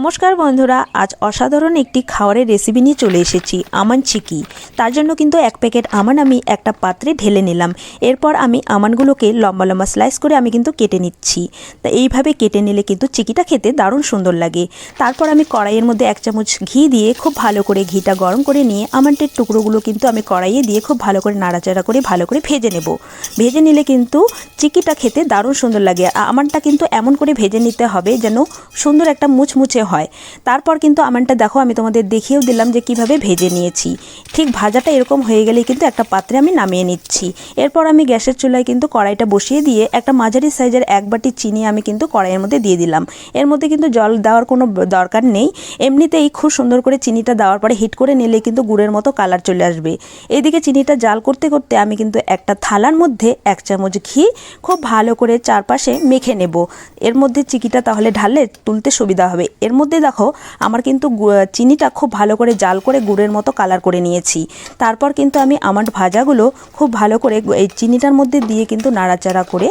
নমস্কার বন্ধুরা, আজ অসাধারণ একটি খাবারের রেসিপি নিয়ে চলে এসেছি, আমান চিকি। তার জন্য কিন্তু এক প্যাকেট আমান আমি একটা পাত্রে ঢেলে নিলাম। এরপর আমি আমানগুলোকে লম্বা লম্বা স্লাইস করে আমি কিন্তু কেটে নিচ্ছি। তা এইভাবে কেটে নিলে কিন্তু চিকিটা খেতে দারুণ সুন্দর লাগে। তারপর আমি কড়াইয়ের মধ্যে এক চামচ ঘি দিয়ে খুব ভালো করে ঘিটা গরম করে নিয়ে আমানটের টুকরোগুলো কিন্তু আমি কড়াইয়ে দিয়ে খুব ভালো করে নাড়াচাড়া করে ভালো করে ভেজে নেব। ভেজে নিলে কিন্তু চিকিটা খেতে দারুণ সুন্দর লাগে। আমানটা কিন্তু এমন করে ভেজে নিতে হবে যেন সুন্দর একটা মুচমুচে হয়। তারপর কিন্তু আমানটা দেখো, আমি তোমাদের দেখিয়েও দিলাম যে কীভাবে ভেজে নিয়েছি। ঠিক ভাজাটা এরকম হয়ে গেলেই কিন্তু একটা পাত্রে আমি নামিয়ে নিচ্ছি। এরপর আমি গ্যাসের চুলায় কিন্তু কড়াইটা বসিয়ে দিয়ে একটা মাঝারি সাইজের এক বাটি চিনি আমি কিন্তু কড়াইয়ের মধ্যে দিয়ে দিলাম। এর মধ্যে কিন্তু জল দেওয়ার কোনো দরকার নেই। এমনিতেই খুব সুন্দর করে চিনিটা দেওয়ার পরে হিট করে নিলে কিন্তু গুড়ের মতো কালার চলে আসবে। এইদিকে চিনিটা জাল করতে করতে আমি কিন্তু একটা থালার মধ্যে এক চামচ ঘি খুব ভালো করে চারপাশে মেখে নেব। এর মধ্যে চিকিটা তাহলে ঢাললে তুলতে সুবিধা হবে। এর মধ্যে দেখো, আমার কিন্তু চিনিটা খুব ভালো করে জাল করে গুড়ের মতো কালার করে নিয়েছি। তারপর কিন্তু আমি আমার ভাজাগুলো খুব ভালো করে এই চিনিটার মধ্যে দিয়ে কিন্তু নাড়াচাড়া করে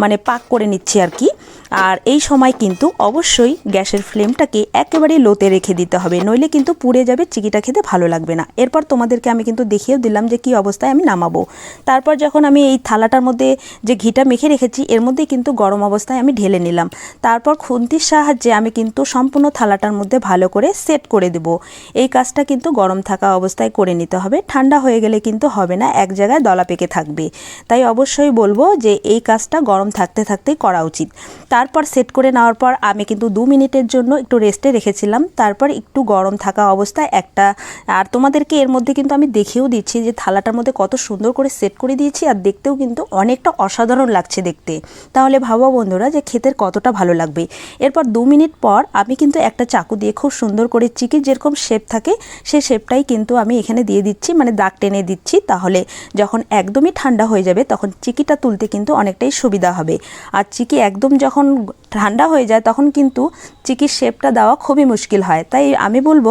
মানে পাক করে নিচ্ছি আর কি। আর এই সময় কিন্তু অবশ্যই গ্যাসের ফ্লেমটাকে একেবারে লোতে রেখে দিতে হবে, নইলে কিন্তু পুড়ে যাবে, চিকিটা খেতে ভালো লাগবে না। এরপর তোমাদেরকে আমি কিন্তু দেখিয়েও দিলাম যে কি অবস্থায় আমি নামাবো। তারপর যখন আমি এই থালাটার মধ্যে যে ঘিটা মেখে রেখেছি, এর মধ্যে কিন্তু গরম অবস্থায় আমি ঢেলে নিলাম। তারপর খুন্তির সাহায্যে আমি কিন্তু সম্পূর্ণ থালাটার মধ্যে ভালো করে সেট করে দেব। এই কাজটা কিন্তু গরম থাকা অবস্থায় করে নিতে হবে, ঠান্ডা হয়ে গেলে কিন্তু হবে না, এক জায়গায় দলা পেকে থাকবে। তাই অবশ্যই বলব যে এই কাজটা গরম থাকতে থাকতেই করা উচিত। তারপর সেট করে নেওয়ার পর আমি কিন্তু দু মিনিটের জন্য একটু রেস্টে রেখেছিলাম। তারপর একটু গরম থাকা অবস্থায় একটা, আর তোমাদেরকে এর মধ্যে কিন্তু আমি দেখিয়েও দিচ্ছি যে থালাটার মধ্যে কত সুন্দর করে সেট করে দিয়েছি আর দেখতেও কিন্তু অনেকটা অসাধারণ লাগছে দেখতে। তাহলে ভাবো বন্ধুরা যে খেতে কতটা ভালো লাগবে। এরপর দু মিনিট পর আমি কিন্তু একটা চাকু দিয়ে খুব সুন্দর করে চিকির যেরকম শেপ থাকে সেই শেপটাই কিন্তু আমি এখানে দিয়ে দিচ্ছি মানে দাগ টেনে দিচ্ছি। তাহলে যখন একদমই ঠান্ডা হয়ে যাবে তখন চিকিটা তুলতে কিন্তু অনেকটাই সুবিধা হবে। আর চিকি একদম যখন ঠান্ডা হয়ে যায়, তখন কিন্তু চিকির শেপটা দেওয়া খুবই মুশকিল হয়। তাই আমি বলব,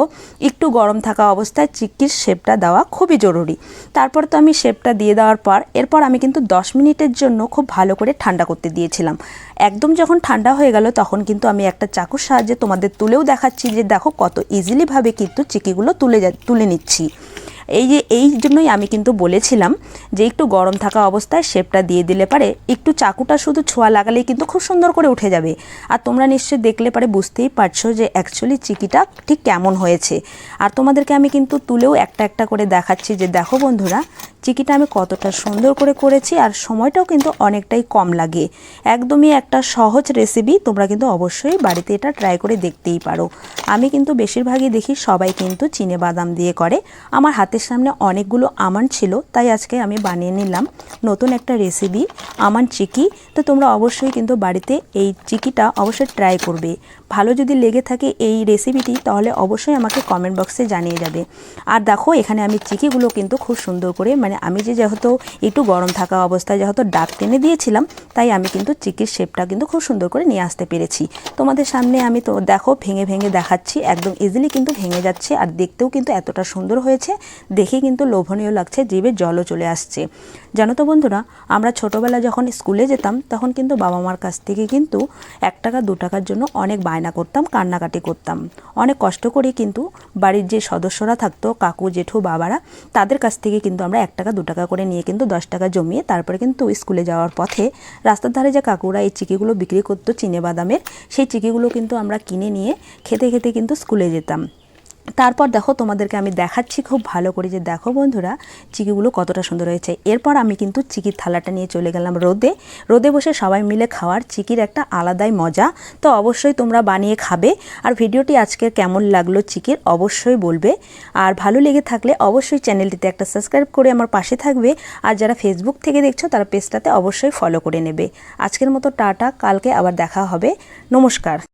একটু গরম থাকা অবস্থায় চিকির শেপটা দেওয়া খুবই জরুরি। তারপর তো আমি শেপটা দিয়ে দেওয়ার পর, এরপর আমি কিন্তু দশ মিনিটের জন্য খুব ভালো করে ঠান্ডা করতে দিয়েছিলাম। একদম যখন ঠান্ডা হয়ে গেল, তখন কিন্তু আমি একটা চাকুর সাহায্যে তোমাদের তুলেও দেখাচ্ছি যে, দেখো কত ইজিলিভাবে কিন্তু চিকিগুলো তুলে তুলে নিচ্ছি। এই যে, এই জন্যই আমি কিন্তু বলেছিলাম যে একটু গরম থাকা অবস্থায় শেপটা দিয়ে দিলে পারে একটু চাকুটা শুধু ছোঁয়া লাগালেই কিন্তু খুব সুন্দর করে উঠে যাবে। আর তোমরা নিশ্চয়ই দেখলে পারে বুঝতেই পারছ যে অ্যাকচুয়ালি চিকিটা ঠিক কেমন হয়েছে। আর তোমাদেরকে আমি কিন্তু তুলেও একটা একটা করে দেখাচ্ছি যে দেখো বন্ধুরা, চিকিটা আমি কতটা সুন্দর করে করেছি আর সময়টাও কিন্তু অনেকটাই কম লাগে। একদমই একটা সহজ রেসিপি তোমরা কিন্তু অবশ্যই বাড়িতে এটা ট্রাই করে দেখতেই পারো। আমি কিন্তু বেশিরভাগই দেখি সবাই কিন্তু চিনে বাদাম দিয়ে করে। আমার হাতের সামনে অনেকগুলো আমান ছিল, তাই আজকে আমি বানিয়ে নিলাম নতুন একটা রেসিপি আমান চিকি। তো তোমরা অবশ্যই কিন্তু বাড়িতে এই চিকিটা অবশ্যই ট্রাই করবে। ভালো যদি লেগে থাকে এই রেসিপিটি তাহলে অবশ্যই আমাকে কমেন্ট বক্সে জানিয়ে যাবে। আর দেখো, এখানে আমি চিকিগুলো কিন্তু খুব সুন্দর করে মানে আমি যে যেহেতু একটু গরম থাকা অবস্থায় যেহেতু ডাক টেনে দিয়েছিলাম, তাই আমি কিন্তু চিকির শেপটা কিন্তু খুব সুন্দর করে নিয়ে আসতে পেরেছি। তোমাদের সামনে আমি তো দেখো, ভেঙে ভেঙে দেখাচ্ছি, একদম ইজিলি কিন্তু ভেঙে যাচ্ছে, আর দেখতেও কিন্তু এতটা সুন্দর হয়েছে। দেখে কিন্তু লোভনীয় লাগছে, জিভে জলও চলে আসছে। জানো তো বন্ধুরা, আমরা ছোটোবেলা যখন স্কুলে যেতাম, তখন কিন্তু বাবা মার কাছ থেকে কিন্তু এক টাকা, দু টাকার জন্য অনেক বায়না করতাম, কান্নাকাটি করতাম। অনেক কষ্ট করে কিন্তু বাড়ির যে সদস্যরা থাকতো, কাকু, জেঠু, বাবারা, তাদের কাছ থেকে কিন্তু আমরা এক টাকা, দু টাকা করে নিয়ে কিন্তু দশ টাকা জমিয়ে তারপরে কিন্তু স্কুলে যাওয়ার পথে রাস্তার ধারে যে কাকুরা এই চিকিগুলো বিক্রি করতো, চিনে বাদামের, সেই চিকিগুলো কিন্তু আমরা কিনে নিয়ে খেতে খেতে কিন্তু স্কুলে যেতাম। তারপর দেখো তোমাদেরকে আমি দেখাচ্ছি খুব ভালো করে যে দেখো বন্ধুরা, চিকিগুলো কতটা সুন্দর হয়েছে। এরপর আমি কিন্তু চিকির থালাটা নিয়ে চলে গেলাম রোদে। রোদে বসে সবাই মিলে খাওয়ার চিকির একটা আলাদাই মজা। তো অবশ্যই তোমরা বানিয়ে খাবে। আর ভিডিওটি আজকে কেমন লাগল চিকির অবশ্যই বলবে। আর ভালো লেগে থাকলে অবশ্যই চ্যানেলটিতে একটা সাবস্ক্রাইব করে আমার পাশে থাকবে। আর যারা ফেসবুক থেকে দেখছ, তারা পেজটাতে অবশ্যই ফলো করে নেবে। আজকের মতো টাটা, কালকে আবার দেখা হবে। নমস্কার।